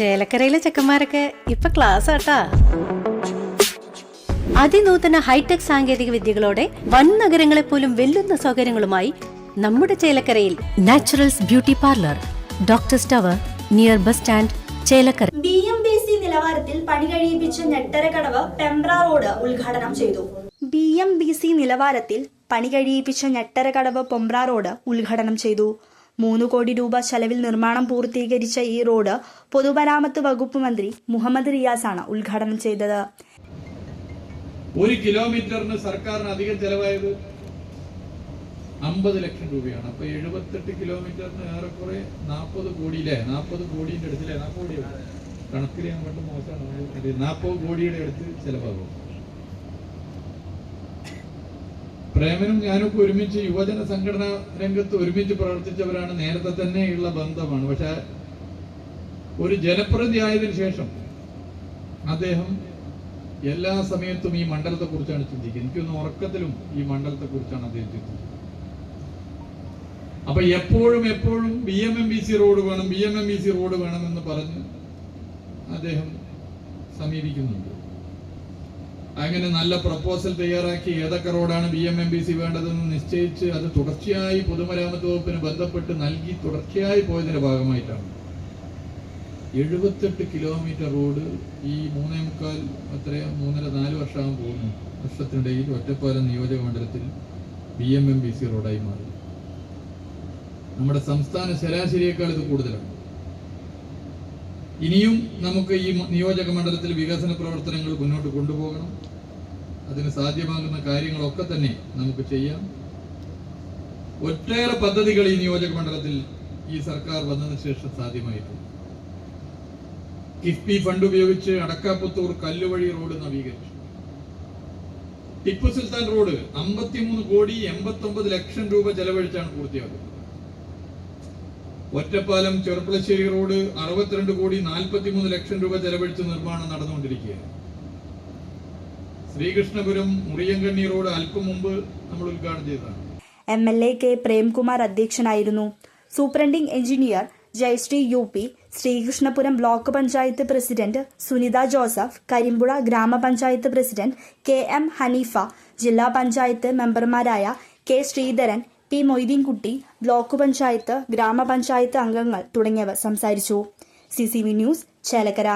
ചേലക്കരയിലെ ചെക്കന്മാരൊക്കെ ഇപ്പൊ ക്ലാസ് ആട്ടാ. അതിനൂതന ഹൈടെക് സാങ്കേതിക വിദ്യകളോടെ വൻ നഗരങ്ങളെ പോലും വെല്ലുന്ന സൗകര്യങ്ങളുമായി നമ്മുടെ ചേലക്കരയിൽ Naturals beauty parlour doctor tower near bus stand Chelakkara. B M B C നിലവാരത്തിൽ പണി കഴിയിപ്പിച്ച ഞെട്ടരക്കടവ് പെമ്പ്ര റോഡ് ഉദ്ഘാടനം ചെയ്തു. ബി എം ബി സി നിലവാരത്തിൽ പണി കഴിയിപ്പിച്ച ഞെട്ടരക്കടവ് പൊമ്പ്ര റോഡ് ഉദ്ഘാടനം ചെയ്തു. മൂന്ന് കോടി രൂപ ചെലവിൽ നിർമ്മാണം പൂർത്തീകരിച്ച ഈ റോഡ് പൊതുമരാമത്ത് വകുപ്പ് മന്ത്രി മുഹമ്മദ് റിയാസാണ് ഉദ്ഘാടനം ചെയ്തത്. ഒരു കിലോമീറ്ററിന് സർക്കാരിന് അധികം ചെലവായത് അമ്പത് ലക്ഷം രൂപയാണ്. അപ്പൊ എഴുപത്തെട്ട് കിലോമീറ്ററിന് ഏറെക്കുറെ നാൽപ്പത് കോടിയിലെ നാൽപ്പത് കോടിയുടെ അടുത്തില്ലേ നാൽപ്പത് കോടിയാണ് കണക്കിൽ ഞാൻ മോശമാണ്. നാൽപ്പത് കോടിയുടെ അടുത്ത് ചെലവാകും. പ്രേമനും ഞാനൊക്കെ ഒരുമിച്ച് യുവജന സംഘടനാ രംഗത്ത് ഒരുമിച്ച് പ്രവർത്തിച്ചവരാണ് നേരത്തെ തന്നെയുള്ള ബന്ധമാണ്. പക്ഷെ ഒരു ജനപ്രതി ആയതിനു ശേഷം അദ്ദേഹം എല്ലാ സമയത്തും ഈ മണ്ഡലത്തെ കുറിച്ചാണ് ചിന്തിക്കുന്നത്. എനിക്കൊന്ന് ഉറക്കത്തിലും ഈ മണ്ഡലത്തെ കുറിച്ചാണ് അദ്ദേഹം ചിന്തിക്കുന്നത്. അപ്പൊ എപ്പോഴും എപ്പോഴും B M M B C road വേണം B M M B C road വേണം എന്ന് പറഞ്ഞ് അദ്ദേഹം സമീപിക്കുന്നുണ്ട്. അങ്ങനെ നല്ല പ്രപ്പോസൽ തയ്യാറാക്കി ഏതൊക്കെ റോഡാണ് B M M B C വേണ്ടതെന്ന് നിശ്ചയിച്ച് അത് തുടർച്ചയായി പൊതുമരാമത്ത് വകുപ്പിന് ബന്ധപ്പെട്ട് നൽകി തുടർച്ചയായി പോയതിന്റെ ഭാഗമായിട്ടാണ്. എഴുപത്തെട്ട് കിലോമീറ്റർ റോഡ് ഈ മൂന്നേ മുക്കാൽ അത്ര മൂന്നര നാല് വർഷമാകാൻ പോകുന്നു. വർഷത്തിനിടയിൽ ഒറ്റപ്പാലം നിയോജക മണ്ഡലത്തിൽ B M M B C റോഡായി മാറി. നമ്മുടെ സംസ്ഥാന ശരാശരിയേക്കാൾ ഇത് കൂടുതലാണ്. ഇനിയും നമുക്ക് ഈ നിയോജക മണ്ഡലത്തിൽ വികസന പ്രവർത്തനങ്ങൾ മുന്നോട്ട് കൊണ്ടുപോകണം. അതിന് സാധ്യമാകുന്ന കാര്യങ്ങളൊക്കെ തന്നെ നമുക്ക് ചെയ്യാം. ഒട്ടേറെ പദ്ധതികൾ ഈ നിയോജക മണ്ഡലത്തിൽ ഈ സർക്കാർ വന്നതിന് ശേഷം സാധ്യമായിട്ടുണ്ട്. കിഫ്ബി ഫണ്ട് ഉപയോഗിച്ച് അടക്കാപ്പുത്തൂർ കല്ലുവഴി റോഡ് നവീകരിച്ചു. ടിപ്പു സുൽത്താൻ റോഡ് അമ്പത്തിമൂന്ന് കോടി എൺപത്തി ലക്ഷം രൂപ ചെലവഴിച്ചാണ് പൂർത്തിയാക്കുന്നത്. ഒറ്റപ്പാലം ചെറുപ്പളശ്ശേരി റോഡ് അറുപത്തിരണ്ട് കോടി നാൽപ്പത്തിമൂന്ന് ലക്ഷം രൂപ ചെലവഴിച്ച് നിർമ്മാണം നടന്നുകൊണ്ടിരിക്കുകയാണ്. ശ്രീകൃഷ്ണപുരം മുറിയങ്കണ്ണി റോഡ് അല്പം മുമ്പ് നമ്മൾ ഉദ്ഘാടനം ചെയ്തതാണ്. M L A K Premkumar അധ്യക്ഷനായിരുന്നു. Superintending engineer Jayasree U P Sreekrishnapuram block panchayat president Sunitha Joseph Karimpuzha ഗ്രാമപഞ്ചായത്ത് പ്രസിഡന്റ് കെ എം ഹനീഫ ജില്ലാ പഞ്ചായത്ത് മെമ്പർമാരായ K Sreedharan P Moideenkutty block panchayat ഗ്രാമപഞ്ചായത്ത് അംഗങ്ങൾ തുടങ്ങിയവർ സംസാരിച്ചു. C news Chelakkara.